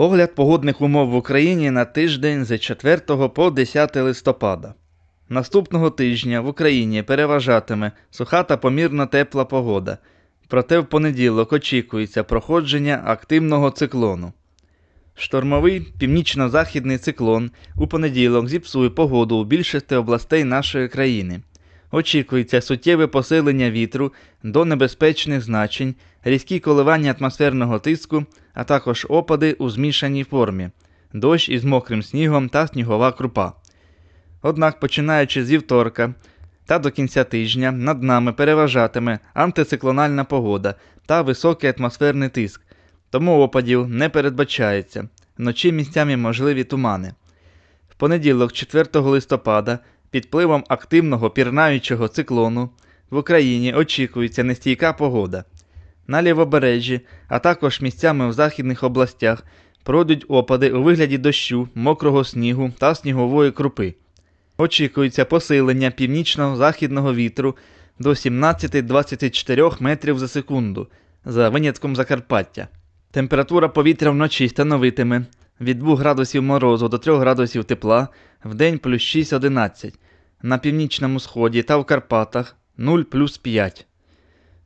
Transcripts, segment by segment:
Огляд погодних умов в Україні на тиждень з 4 по 10 листопада. Наступного тижня в Україні переважатиме суха та помірно тепла погода. Проте в понеділок очікується проходження активного циклону. Штормовий північно-західний циклон у понеділок зіпсує погоду у більшості областей нашої країни. Очікується суттєве посилення вітру до небезпечних значень, різкі коливання атмосферного тиску, а також опади у змішаній формі, дощ із мокрим снігом та снігова крупа. Однак, починаючи з вівторка та до кінця тижня, над нами переважатиме антициклональна погода та високий атмосферний тиск, тому опадів не передбачається. Вночі місцями можливі тумани. В понеділок, 4 листопада, під впливом активного пірнаючого циклону в Україні очікується нестійка погода. На лівобережжі, а також місцями в західних областях пройдуть опади у вигляді дощу, мокрого снігу та снігової крупи. Очікується посилення північно-західного вітру до 17-24 метрів за секунду за винятком Закарпаття. Температура повітря вночі становитиме від 2 градусів морозу до 3 градусів тепла, в день плюс 6-11, на північному сході та в Карпатах 0 плюс 5.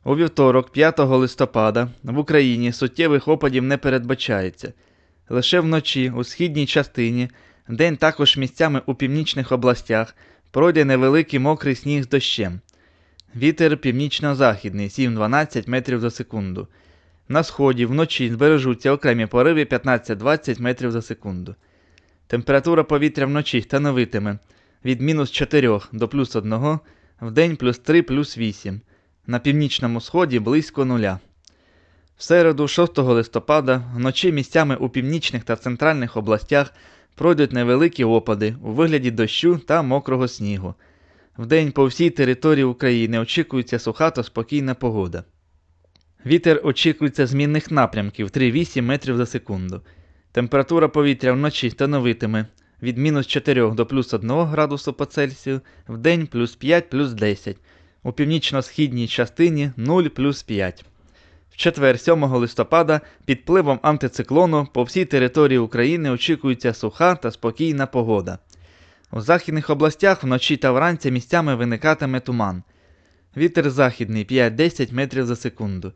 У вівторок, 5 листопада, в Україні суттєвих опадів не передбачається. Лише вночі у східній частині, день також місцями у північних областях, пройде невеликий мокрий сніг з дощем. Вітер північно-західний 7-12 метрів за секунду. На сході вночі збережуться окремі пориви 15-20 метрів за секунду. Температура повітря вночі становитиме від мінус 4 до плюс 1, в день плюс 3 плюс 8, на північному сході близько нуля. В середу, 6 листопада, вночі місцями у північних та центральних областях пройдуть невеликі опади у вигляді дощу та мокрого снігу. Вдень по всій території України очікується суха та спокійна погода. Вітер очікується змінних напрямків 3-8 метрів за секунду. Температура повітря вночі становитиме від мінус 4 до плюс 1 градусу по Цельсію, в день плюс 5 плюс 10, у північно-східній частині 0 плюс 5. В четвер, 7 листопада, під впливом антициклону по всій території України очікується суха та спокійна погода. У західних областях вночі та вранці місцями виникатиме туман. Вітер західний 5-10 метрів за секунду.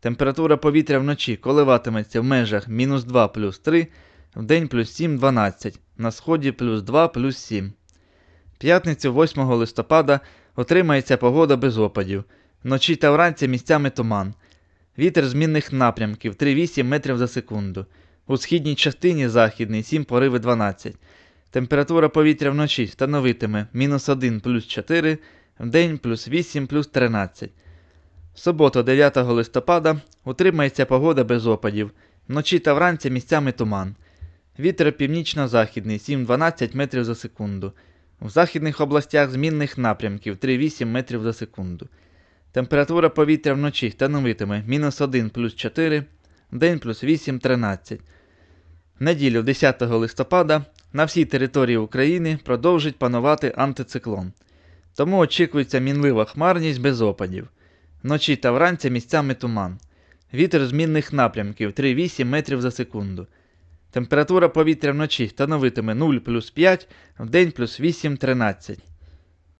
Температура повітря вночі коливатиметься в межах мінус 2 плюс 3, в день плюс 7-12, на сході плюс 2 плюс 7. П'ятницю 8 листопада отримається погода без опадів. Вночі та вранці місцями туман. Вітер змінних напрямків 3-8 метрів за секунду. У східній частині західний 7 пориви 12. Температура повітря вночі становитиме мінус 1 плюс 4, в день плюс 8 плюс 13. В суботу 9 листопада утримається погода без опадів. Вночі та вранці місцями туман. Вітер північно-західний 7-12 метрів за секунду. В західних областях змінних напрямків 3-8 метрів за секунду. Температура повітря вночі становитиме мінус 1 плюс 4, день плюс 8 13. В неділю 10 листопада на всій території України продовжить панувати антициклон. Тому очікується мінлива хмарність без опадів. Вночі та вранці місцями туман. Вітер змінних напрямків 3-8 метрів за секунду. Температура повітря вночі становитиме 0 плюс 5, в день плюс 8 13.